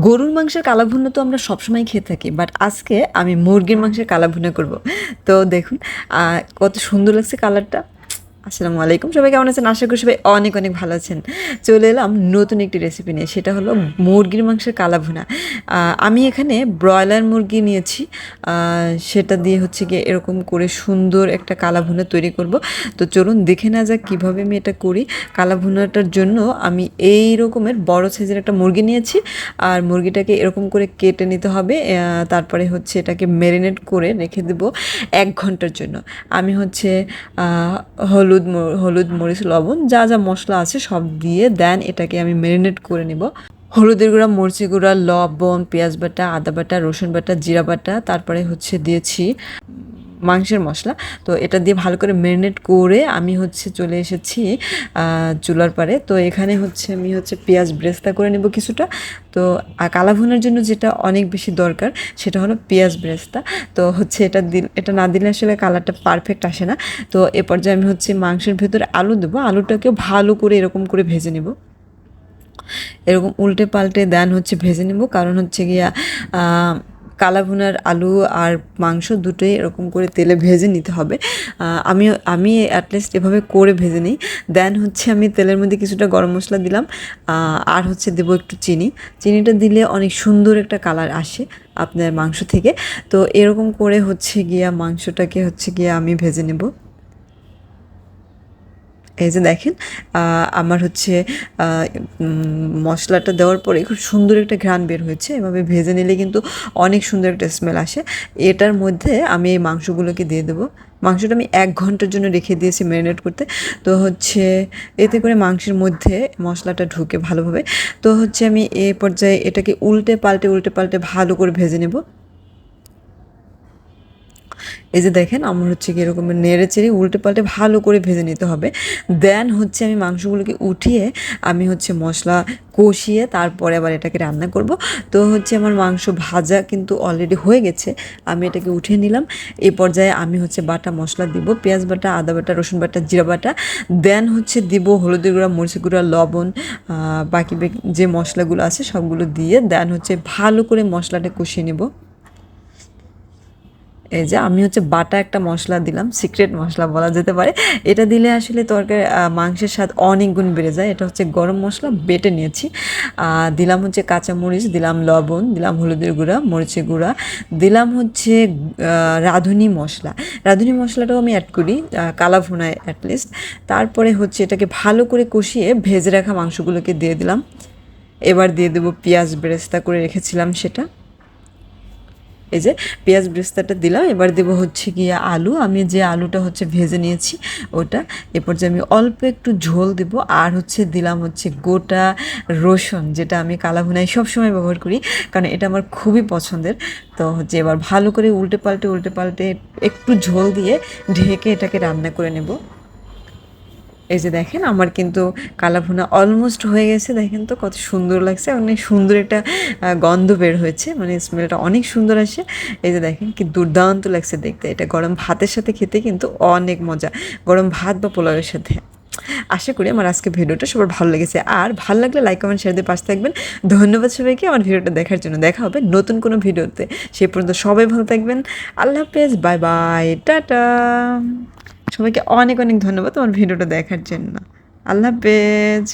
গরুর মাংসের কালাভুনা তো আমরা সবসময় খেয়ে থাকি বাট আজকে আমি মুরগির মাংসের কালাভুনা করব। তো দেখুন কত সুন্দর লাগছে কালারটা আসসালামু আলাইকুম। সবাই কেমন আছেন? আশা করি সবাই অনেক অনেক ভালো আছেন। চলে এলাম নতুন একটি রেসিপি নিয়ে। সেটা হলো মুরগির মাংসের কালা ভুনা আমি এখানে ব্রয়লার মুরগি নিয়েছি। সেটা দিয়ে হচ্ছে গিয়ে এরকম করে সুন্দর একটা কালা ভুনা তৈরি করব। তো চলুন দেখে না যাক কীভাবে আমি এটা করি। কালা ভুনাটার জন্য আমি এই রকমের বড় সাইজের একটা মুরগি নিয়েছি। আর মুরগিটাকে এরকম করে কেটে নিতে হবে। তারপরে হচ্ছে এটাকে ম্যারিনেট করে রেখে দেব এক ঘণ্টার জন্য। আমি হচ্ছে আহ, হলুদ হলুদ মরিচ, লবণ, যা যা মশলা আছে সব দিয়ে দেন এটাকে আমি ম্যারিনেট করে নেব। হলুদের গুঁড়া মরিচি গুঁড়া, লবণ, পেঁয়াজ বাটা, আদা বাটা, রসুন বাটা, জিরা বাটা, তারপরে হচ্ছে দিয়েছি মাংসের মশলা। তো এটা দিয়ে ভালো করে ম্যারিনেট করে আমি হচ্ছে চলে এসেছি চুলার পারে তো এখানে হচ্ছে আমি হচ্ছে পেঁয়াজ ব্রেস্তা করে নেব কিছুটা। তো আহ, কালা জন্য যেটা অনেক বেশি দরকার সেটা হলো পেঁয়াজ ব্রেস্তা। তো হচ্ছে এটা দিল এটা না দিলে আসলে কালারটা পারফেক্ট আসে না। তো এ পর্যায়ে আমি হচ্ছে মাংসের ভেতরে আলু দেবো। আলুটাকেও ভালো করে এরকম করে ভেজে নেব। এরকম উল্টে পাল্টে দেন হচ্ছে ভেজে নেব। কারণ হচ্ছে গিয়া আহ, কালা ভুনার আলু আর মাংস দুটোই এরকম করে তেলে ভেজে নিতে হবে। আমি আমি অ্যাটলিস্ট এভাবে করে ভেজে নিই। দেন হচ্ছে আমি তেলের মধ্যে কিছুটা গরম মশলা দিলাম আর হচ্ছে দেবো একটু চিনি। চিনিটা দিলে অনেক সুন্দর একটা কালার আসে আপনার মাংস থেকে। তো এরকম করে হচ্ছে গিয়া মাংসটাকে হচ্ছে গিয়া আমি ভেজে নেব। এই যে দেখেন আমার হচ্ছে মশলাটা দেওয়ার পরে খুব সুন্দর একটা ঘ্রাণ বের হয়েছে। এভাবে ভেজে নিলে কিন্তু অনেক সুন্দর একটা স্মেল আসে। এটার মধ্যে আমি এই মাংসগুলোকে দিয়ে দেবো। মাংসটা আমি এক ঘণ্টার জন্য রেখে দিয়েছি ম্যারিনেট করতে। তো হচ্ছে, এতে করে মাংসের মধ্যে মশলাটা ঢুকে ভালোভাবে। তো হচ্ছে আমি এ পর্যায়ে এটাকে উল্টে পাল্টে উল্টে পাল্টে ভালো করে ভেজে নেব। এই যে দেখেন, আমার হচ্ছে কি এরকম নেড়ে চেড়ে উল্টে পাল্টে ভালো করে ভেজে নিতে হবে। দেন হচ্ছে আমি মাংসগুলোকে উঠিয়ে আমি হচ্ছে মশলা কষিয়ে তারপরে আবার এটাকে রান্না করব। তো হচ্ছে আমার মাংস ভাজা কিন্তু অলরেডি হয়ে গেছে, আমি এটাকে উঠিয়ে নিলাম। এই পর্যায়ে আমি হচ্ছে বাটা মশলা দিব, পেঁয়াজ বাটা, আদা বাটা, রসুন বাটা, জিরা বাটা। দেন হচ্ছে দিব হলুদের গুঁড়া, মরিচের গুঁড়া, লবণ বাকি বাকি যে মশলাগুলো আছে সবগুলো দিয়ে। দেন হচ্ছে ভালো করে মশলাটা কষিয়ে নেব। এই যে আমি হচ্ছে বাটা একটা মশলা দিলাম সিক্রেট মশলা বলা যেতে পারে। এটা দিলে আসলে তরকারি মাংসের স্বাদ অনেক গুণ বেড়ে যায়। এটা হচ্ছে গরম মশলা, বেটে নিয়েছি। দিলাম হচ্ছে কাঁচা মরিচ দিলাম লবণ, দিলাম হলুদের গুঁড়া, মরিচের গুঁড়া, দিলাম হচ্ছে রাঁধুনি মশলা। রাঁধুনি মশলাটাও আমি অ্যাড করি কালা ভুনায় অ্যাটলিস্ট তারপরে হচ্ছে এটাকে ভালো করে কষিয়ে ভেজে রাখা মাংসগুলোকে দিয়ে দিলাম। এবার দিয়ে দেবো পেঁয়াজ বেরেস্তা করে রেখেছিলাম সেটা। এই যে পেঁয়াজ ব্রেস্তাটা দিলাম। এবার দেবো হচ্ছে গিয়ে আলু। আমি যে আলুটা হচ্ছে ভেজে নিয়েছি, ওটা এরপর যে আমি অল্প একটু ঝোল দেব। আর হচ্ছে দিলাম হচ্ছে গোটা রসুন, যেটা আমি কালা ভুনায় সবসময় ব্যবহার করি, কারণ এটা আমার খুবই পছন্দের। তো হচ্ছে এবার ভালো করে উল্টে পাল্টে উল্টে পাল্টে একটু ঝোল দিয়ে ঢেকে এটাকে রান্না করে নেব। এই যে দেখেন, আমার কিন্তু কালা ভুনা অলমোস্ট হয়ে গেছে। দেখেন তো কত সুন্দর লাগছে, অনেক সুন্দর একটা গন্ধ বের হয়েছে। মানে স্মেলটা অনেক সুন্দর আসে। এই যে দেখেন, কি দুর্দান্ত লাগছে দেখতে। এটা গরম ভাতের সাথে খেতে কিন্তু অনেক মজা। গরম ভাত বা পোলাওয়ের সাথে। আশা করি আমার আজকে ভিডিওটা সবার ভালো লেগেছে। আর ভালো লাগলে লাইক কমেন্ট শেয়ার দিয়ে পাশে থাকবেন। ধন্যবাদ সবাইকে। আমার ভিডিওটা দেখার জন্য দেখা হবে নতুন কোনো ভিডিওতে। সেই পর্যন্ত সবাই ভালো থাকবেন। আল্লাহ হাফেজ। Bye bye. টাটা। সবাইকে অনেক অনেক ধন্যবাদ তোমার ভিডিওটা দেখার জন্য। আল্লাহ হাফেজ।